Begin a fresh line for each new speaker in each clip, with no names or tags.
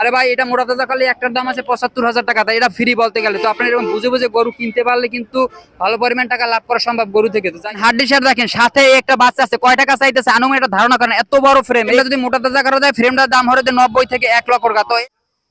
আরে ভাই এটা মোটা তাজা খালি একটার দাম আছে পঁচাত্তর হাজার টাকা তাই এটা ফ্রি বলতে গেলে। তো আপনি এরকম বুঝে বুঝে গরু কিনতে পারলে কিন্তু ভালো পরিমাণ টাকা লাভ করা সম্ভব গরু থেকে। তো হাড্ডি শার্ট দেখেন সাথে একটা বাচ্চা আছে কয় টাকা চাইতেছে? আনুমানিক একটা ধারণা করেন এত বড় ফ্রেম এটা যদি মোটা তাজা করা যায় ফ্রেমটার দাম হরে নব্বই থেকে এক লক্ষ টাকা। তো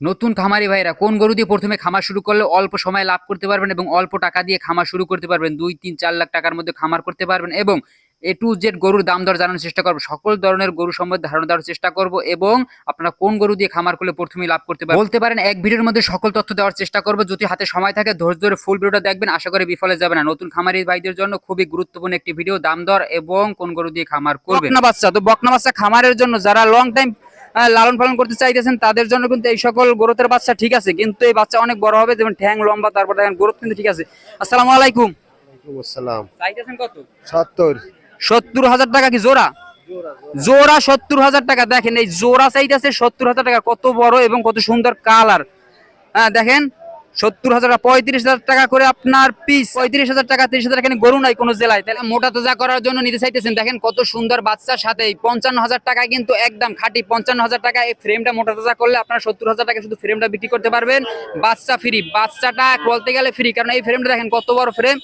নতুন খামারি ভাইরা কোন গরু দিয়ে প্রথমে খামার শুরু করলে অল্প সময় লাভ করতে পারবেন এবং অল্প টাকা দিয়ে খামার শুরু করতে পারবেন? দুই তিন চার লাখ টাকার মধ্যে খামার করতে পারবেন এবং এ টু জেড গরুর দাম দর জানানোর চেষ্টা করব। সকল ধরনের গরু সম্বন্ধে ধারণা দেওয়ার চেষ্টা করব এবং আপনারা কোন গরু দিয়ে খামার করলে প্রথমেই লাভ করতে পারবেন বলতে পারেন এক ভিডিওর মধ্যে সকল তথ্য দেওয়ার চেষ্টা করব। যদি হাতে সময় থাকে ধৈর্য ধরে ফুল ভিডিওটা দেখবেন। আশা করি বিফলে যাবে না। নতুন খামারি ভাইদের জন্য খুবই গুরুত্বপূর্ণ একটি ভিডিও দাম দর এবং কোন গরু দিয়ে খামার করবেন। বকনা বাচ্চা তো বকনা বাচ্চা খামারের জন্য যারা লং টাইম লালন পালন করতে চাইতেছেন তাদের জন্য কিন্তু এই সকল গরুতের বাচ্চা ঠিক আছে। কিন্তু এই বাচ্চা অনেক বড় হবে যেমন ঠ্যাং লম্বা তারপর দেখেন গরু কিন্তু ঠিক আছে। আসসালামু আলাইকুম।
আসসালাম।
চাইতেছেন কত?
সত্তর।
সত্তর হাজার টাকা কি জোড়া? জোড়া সত্তর হাজার টাকা। দেখেন, এই জোড়া চাইতেছে সত্তর হাজার টাকা। কত বড় এবং কত সুন্দর কালার। হ্যাঁ দেখেন, সত্তর হাজার পঁয়ত্রিশ হাজার টাকা করে আপনার পিস পঁয়ত্রিশ হাজার টাকা, তিরিশ হাজার এখানে গরু নাই কোনো জেলায়। তাহলে মোটা তাজা করার জন্য নিতে চাইতেছেন। দেখেন, কত সুন্দর বাচ্চার সাথে পঞ্চান্ন হাজার টাকা কিন্তু একদম খাঁটি পঞ্চান্ন হাজার টাকা। এই ফ্রেমটা মোটা তাজা করলে আপনার সত্তর হাজার টাকা শুধু ফ্রেমটা বিক্রি করতে পারবেন। বাচ্চা ফ্রি বাচ্চাটা বলতে গেলে ফ্রি কারণ এই ফ্রেমটা দেখেন, কত বড় ফ্রেম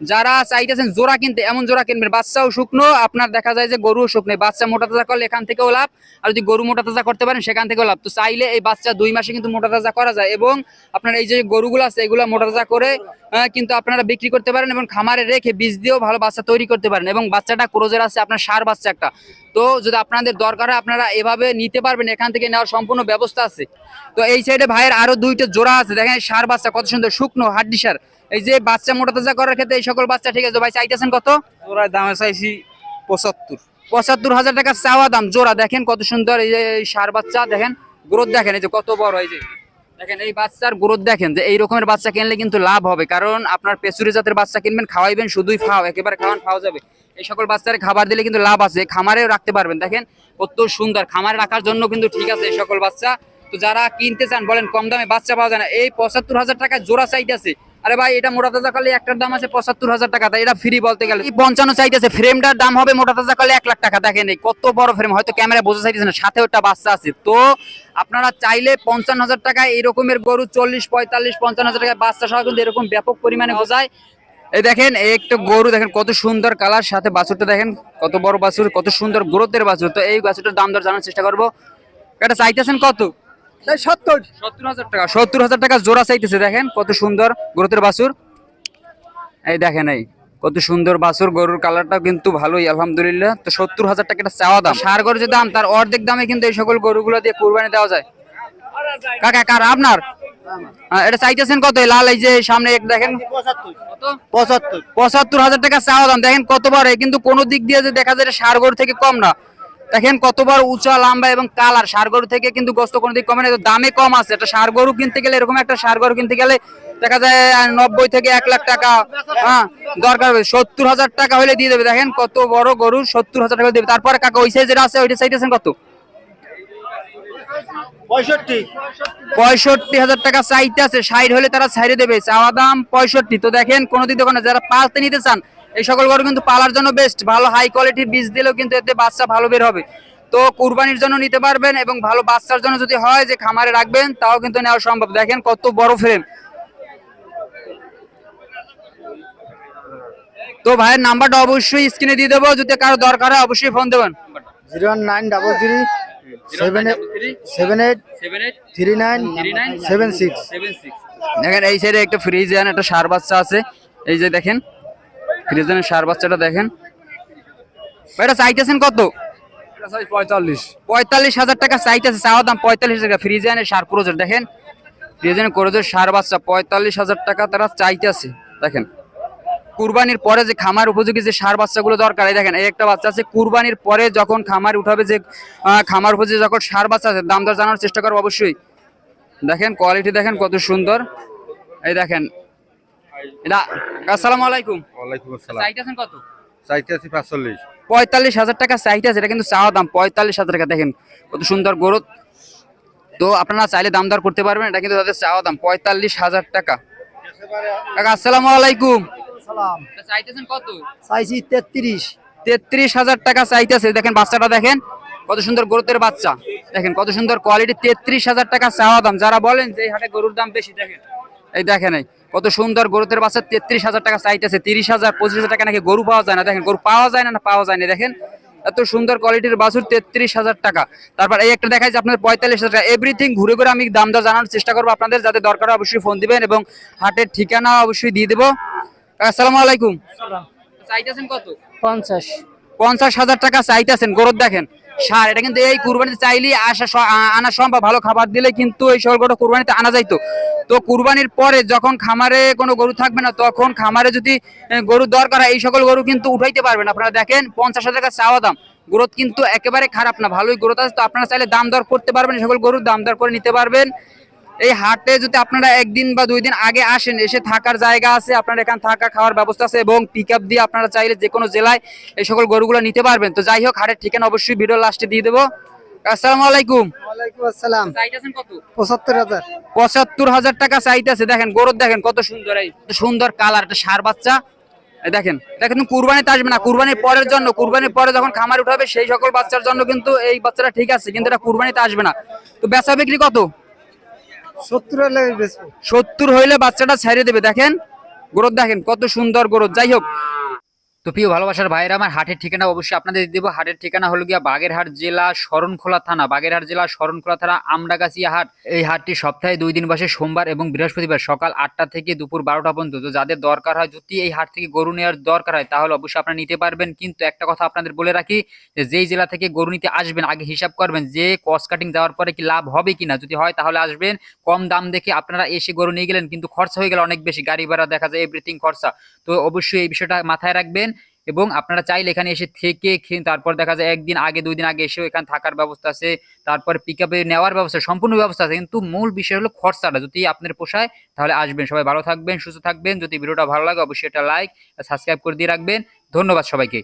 যারা চাইতেছেন জোড়া কিনতে, এমন জোড়া কিনবেন। বাচ্চাও শুকনো, আপনার দেখা যায় যে গরুও শুকনো। বাচ্চা মোটা তাজা করলে এখান থেকেও লাভ। আর যদি গরু মোটা তাজা করতে পারেন, সেখান থেকেও লাভ। তো চাইলে এই বাচ্চা দুই মাসে কিন্তু মোটা তাজা করা যায়। এবং আপনার এই যে গরুগুলো আছে, এগুলো মোটা তাজা করে কিন্তু আপনারা বিক্রি করতে পারেন এবং খামারে রেখে বীজ দিয়েও ভালো বাচ্চা তৈরি করতে পারেন এবং বাচ্চাটা ক্রোজের আছে আপনার সার বাচ্চা একটা। তো যদি আপনাদের দরকার হয় আপনারা এভাবে নিতে পারবেন এখান থেকে নেওয়ার সম্পূর্ণ ব্যবস্থা আছে। তো এই সাইডে ভাইয়ের আরও দুইটা জোড়া আছে দেখেন সার বাচ্চা কত সুন্দর শুকনো হাড্ডি সার। এই যে বাচ্চা মোটা তাজা করার ক্ষেত্রে এই সকল বাচ্চা ঠিক আছে ভাই চাইতেছেন কত?
জোড়ায় দামে চাইছি পঁচাত্তর।
পঁচাত্তর হাজার টাকা চাওয়া দাম জোড়া দেখেন কত সুন্দর এই যে সার বাচ্চা দেখেন গ্রোথ দেখেন এই যে কত বড় এই যে। দেখেন, এই বাচ্চার গ্রোথ দেখেন যে এই রকমের বাচ্চা কিনলে কিন্তু লাভ হবে। কারণ আপনার পেছুরি জাতের বাচ্চা কিনবেন, খাওয়াইবেন, শুধুই ফাও একেবারে খাওয়ান, খাওয়া যাবে। এই সকল বাচ্চার খাবার দিলে কিন্তু লাভ আছে, খামারেও রাখতে পারবেন। দেখেন, কত সুন্দর, খামারে রাখার জন্য কিন্তু ঠিক আছে এই সকল বাচ্চা। তো যারা কিনতে চান, বলেন, কম দামে বাচ্চা পাওয়া যায় না। এই পঁচাত্তর হাজার টাকা জোড়া চাইতেছে। আরে ভাই, এটা মোটা তাজা কালে একটার দাম আছে পঁচাত্তর হাজার টাকা। তাই এটা ফ্রি বলতে গেলে। পঞ্চান্ন চাইতেছে ফ্রেমটার দাম হবে মোটা তাজা করলে এক লাখ টাকা। দেখেন কত বড় ফ্রেম হয়তো ক্যামেরা বোঝা চাইতেছে না, সাথে একটা বাচ্চা আছে। তো আপনারা চাইলে পঞ্চান্ন হাজার টাকায় এই রকমের গরু চল্লিশ, পঁয়তাল্লিশ, পঞ্চান্ন হাজার টাকায় বাচ্চা সহ কিন্তু এরকম ব্যাপক পরিমাণে বোঝায়। এই দেখেন, এই একটা গরু, দেখেন কত সুন্দর কালার সাথে বাছুরটা দেখেন, কত বড় বাছুর, কত সুন্দর গ্রোথের বাছুর। তো এই বাছুরটার দাম দর জানার চেষ্টা করব। এটা চাইতেছেন কত?
সত্তর।
সত্তর হাজার টাকা সত্তর হাজার টাকা জোড়া চাইতেছে দেখেন কত সুন্দর গ্রোথের বাছুর। এই দেখেন এই কত সুন্দর বাছুর গরুর কালারটা কিন্তু ভালোই আলহামদুলিল্লাহ। তো সত্তর হাজার টাকা এটা চাওয়া দাম। সার গরুর যে দাম তার অর্ধেক দামে কিন্তু এই সকল গরুগুলো দিয়ে কুরবানি দেওয়া যায়। কাকা কার আপনার? এটা চাইতেছেন কত? লাল এই যে সামনে দেখেন।
পঁচাত্তর।
পঁচাত্তর হাজার টাকা চাওয়া দাম। দেখেন কতবার কিন্তু কোনো দিক দিয়ে যে দেখা যায় ষাড় গরু থেকে কম না। দেখেন কতবার উঁচা, লম্বা এবং কালার। সার গরু থেকে কিন্তু গোস্ত কোনো দিক কমে না দামে কম আছে। একটা সার গরু কিনতে গেলে, এরকম একটা সার গরু কিনতে গেলে দেখা যায় নব্বই থেকে এক লাখ টাকা হ্যাঁ দরকার হবে। সত্তর হাজার টাকা হলে দিয়ে দেবে। দেখেন কত বড় গরু, সত্তর হাজার টাকা দেবে। তারপরে কাকা, ওই সাইজের আছে ওইটা চাইতেছেন কত?
পঁয়ষট্টি।
হাজার টাকা চাইতে আছে সাইড হলে তারা ছাইড়ে দেবে। চাওয়া দাম পঁয়ষট্টি। তো দেখেন কোনোদিন দোকানে যারা পালতে নিতে চান এই সকল গরু কিন্তু পালার জন্য বেস্ট ভালো হাই কোয়ালিটির বীজ দিলেও কিন্তু এতে বাচ্চা ভালো বের হবে। তো কুরবানির জন্য নিতে পারবেন এবং ভালো বাচ্চার জন্য যদি হয় যে খামারে রাখবেন তাও কিন্তু নেওয়া সম্ভব। দেখেন কত বড় ফ্রেম তো ভাইয়ের নাম্বারটা অবশ্যই স্ক্রিনে দিয়ে দেবো। যদি কারও দরকার হয় অবশ্যই ফোন দেবেন।
Zero nine double three seven seven eight three nine seven six
দেখেন এই সাইডে একটা ফ্রিজিয়ান একটা সার বাচ্চা আছে। এই যে দেখেন ফ্রিজিয়ানের সার বাচ্চাটা দেখেন। এটা চাইতেছেন কত?
পঁয়তাল্লিশ।
পঁয়তাল্লিশ হাজার টাকা চাইতেছে চাওয়া দাম পঁয়তাল্লিশ টাকা। ফ্রিজিয়ানের সার ক্রোজের দেখেন। ফ্রিজিয়ানের ক্রোজের সার বাচ্চা পঁয়তাল্লিশ হাজার টাকা তারা চাইতেছে দেখেন। কুরবানির পরে যে খামার উপযোগী যে সার বাচ্চাগুলো দরকার এই দেখেন এই একটা বাচ্চা আছে কুরবানির পরে যখন খামার উঠাবে যে খামার উপযোগী যখন সার বাচ্চা আছে দাম দর জানার চেষ্টা করব অবশ্যই। দেখেন কোয়ালিটি দেখেন কত সুন্দর। এই দেখেন এটা আসসালামু আলাইকুম।
ওয়ালাইকুম আসসালাম।
চাইতেছেন কত?
চাইতে আছি
পঁয়তাল্লিশ হাজার টাকা এটা কিন্তু চাওয়া দাম পঁয়তাল্লিশ হাজার টাকা দেখেন কত সুন্দর গরুত তো আপনারা চাইলে দাম দর করতে পারবেন এটা কিন্তু তাদের চাওয়া দাম পঁয়তাল্লিশ হাজার টাকা। কাকা আসসালামু আলাইকুম।
সালাম।
চাইতেছেন কত?
চাইছি তেত্রিশ।
তেত্রিশ হাজার টাকা চাইতেছে। দেখেন বাচ্চাটা দেখেন কত সুন্দর গরুতের বাচ্চা। দেখেন কত সুন্দর কোয়ালিটি তেত্রিশ হাজার টাকা চাওয়া দাম। যারা বলেন যে হাটে গরুর দাম বেশি দেখেন। এই দেখেন এই কত সুন্দর গরুতের বাচ্চা তেত্রিশ হাজার টাকা চাইতেছে। তিরিশ হাজার পঁচিশ হাজার টাকা নাকি গরু পাওয়া যায় না। দেখেন গরু পাওয়া যায় না না পাওয়া যায় না। দেখেন এত সুন্দর কোয়ালিটির বাছুর তেত্রিশ হাজার টাকা। তারপর এই একটা দেখাই যে আপনার পঁয়তাল্লিশ হাজার টাকা। এভরিথিং ঘুরে ঘুরে আমি দাম দর জানানোর চেষ্টা করব। আপনাদের যাতে দরকার অবশ্যই ফোন দিবেন এবং হাটের ঠিকানা অবশ্যই দিয়ে দেবো। আসসালামু আলাইকুম। চাইতেছেন কত?
পঞ্চাশ।
পঞ্চাশ হাজার টাকা চাইতেছেন গরুর দেখেন। সার এটা কিন্তু এই কুরবানিতে চাইলে আসা আনা সম্ভব। ভালো খাবার দিলে কিন্তু এই সকল গরু কুরবানিতে আনা যাইতো। তো কুরবানির পরে যখন খামারে কোনো গরু থাকবে না তখন খামারে যদি গরু দরকার হয় এই সকল গরু কিন্তু উঠাইতে পারবেন। আপনারা দেখেন পঞ্চাশ হাজার টাকা চাওয়া দাম। গ্রোথ কিন্তু একেবারে খারাপ না ভালোই গ্রোথ আছে। তো আপনারা চাইলে দাম দর করতে পারবেন এই সকল গরুর দাম দর করে নিতে পারবেন। এই হাটে যদি আপনারা একদিন বা দুই দিন আগে আসেন এসে থাকার জায়গা আছে আপনার এখানে থাকা খাওয়ার ব্যবস্থা আছে এবং পিক আপ দিয়ে আপনারা চাইলে যে কোনো জেলায় এই সকল গরুগুলো নিতে পারবেন। তো যাই হোক হাটের ঠিকানা অবশ্যই ভিডিও লাস্টে দিয়ে দেবো। আসসালামু আলাইকুম।
আসসালাম।
কত?
পঁচাত্তর হাজার।
টাকা চাইতেছে দেখেন গরুর দেখেন কত সুন্দর এই সুন্দর কালার একটা সার বাচ্চা। এই দেখেন এটা কিন্তু কুরবানিতে আসবে না কুরবানির পরের জন্য কুরবানির পরে যখন খামার উঠাবে সেই সকল বাচ্চার জন্য কিন্তু এই বাচ্চাটা ঠিক আছে কিন্তু এটা কুরবানিতে আসবে না। তো বেচা বিক্রি কত?
সত্তর
হইলে বাচ্চাটা ছাড়িয়ে দেবে দেখেন? গ্রোথ দেখেন কত সুন্দর গ্রোথ যাই হোক তো প্রিয় ভালোবাসার ভাইরা আমার হাটের ঠিকানা অবশ্যই আপনাদের দেবো। হাটের ঠিকানা হলো গিয়া বাগেরহাট জেলা শরণখোলা থানা। বাগেরহাট জেলা শরণখোলা থানা, আমডাগাছিয়া হাট। এই হাটটি সপ্তাহে দুই দিন বসে, সোমবার এবং বৃহস্পতিবার সকাল আটটা থেকে দুপুর বারোটা পর্যন্ত। তো যাদের দরকার হয়, যদি এই হাট থেকে গরু নেওয়ার দরকার হয়, তাহলে অবশ্যই আপনারা নিতে পারবেন। কিন্তু একটা কথা আপনাদের বলে রাখি, যে যেই জেলা থেকে গরু নিতে আসবেন, আগে হিসাব করবেন যে কস্ট কাটিং যাওয়ার পরে কি লাভ হবে কিনা। যদি হয়, তাহলে আসবেন। কম দাম দেখে আপনারা এসে গরু নিয়ে গেলেন, কিন্তু খরচা হয়ে গেলে অনেক বেশি। গাড়ি ভাড়া দেখা যায় এভরিথিং খরচা। তো অবশ্যই এই বিষয়টা মাথায় রাখবেন। এবং আপনারা চাইলে এখানে এসে থেকে তারপর দেখা যায় একদিন আগে, দুই দিন আগে এসেও এখানে থাকার ব্যবস্থা আছে। তারপর পিক নেওয়ার ব্যবস্থা, সম্পূর্ণ ব্যবস্থা আছে। কিন্তু মূল বিষয় হলো খরচাটা। যদি আপনার পোষায়, তাহলে আসবেন। সবাই ভালো থাকবেন, সুস্থ থাকবেন। যদি ভিডিওটা ভালো লাগে, অবশ্যই এটা লাইক সাবস্ক্রাইব করে দিয়ে রাখবেন। ধন্যবাদ সবাইকে।